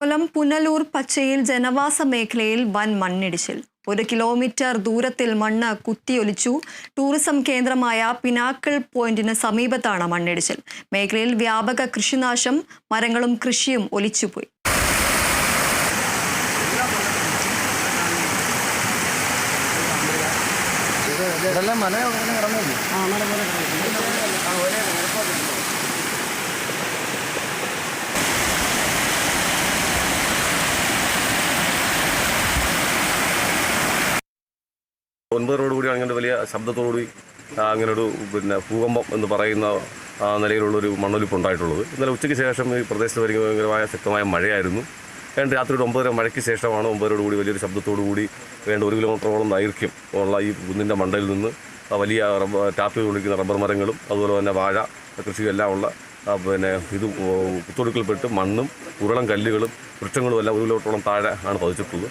കൊല്ലം പുനലൂർ പച്ചയിൽ ജനവാസ മേഖലയിൽ വൻ മണ്ണിടിച്ചിൽ. ഒരു കിലോമീറ്റർ ദൂരത്തിൽ മണ്ണ് കുത്തിയൊലിച്ചു. ടൂറിസം കേന്ദ്രമായ പിനാക്കിൾ പോയിന്റിന് സമീപത്താണ് മണ്ണിടിച്ചിൽ. മേഖലയിൽ വ്യാപക കൃഷിനാശം മരങ്ങളും കൃഷിയും ഒലിച്ചുപോയി. ഇതെല്ലാം മല അങ്ങനെ കിടന്നില്ലേ? ആ മല പോലെ ഒൻപതരോടുകൂടി അങ്ങനെ വലിയ ശബ്ദത്തോടുകൂടി അങ്ങനെ ഒരു പിന്നെ ഭൂകമ്പം എന്ന് പറയുന്ന നിലയിലുള്ളൊരു മണ്ണൊലിപ്പ് ഉണ്ടായിട്ടുള്ളത്. ഇന്നലെ ഉച്ചയ്ക്ക് ശേഷം ഈ പ്രദേശത്ത് ഭയങ്കര- ഭയങ്കരമായ ശക്തമായ മഴയായിരുന്നു. വേണ്ട രാത്രി ഒരു ഒമ്പതര മഴയ്ക്ക് ശേഷമാണ് ഒമ്പതരോട് കൂടി വലിയൊരു ശബ്ദത്തോടു കൂടി വേണ്ട ഒരു കിലോമീറ്ററോളം ദൈർഘ്യം ഉള്ള ഈ കുന്നിന്റെ മണ്ടയിൽ നിന്ന് വലിയ റബ്ബർ ടാപ്പിൽ ഒളിക്കുന്ന റബ്ബർ മരങ്ങളും അതുപോലെ തന്നെ വാഴ കൃഷിയും എല്ലാം ഉള്ള പിന്നെ ഇത് കുത്തൊടുക്കൽപ്പെട്ട് മണ്ണും ഉരുളം കല്ലുകളും വൃക്ഷങ്ങളും എല്ലാം ഒരു കിലോമീറ്ററോളം താഴെ ആണ് പതിച്ചിട്ടുള്ളത്.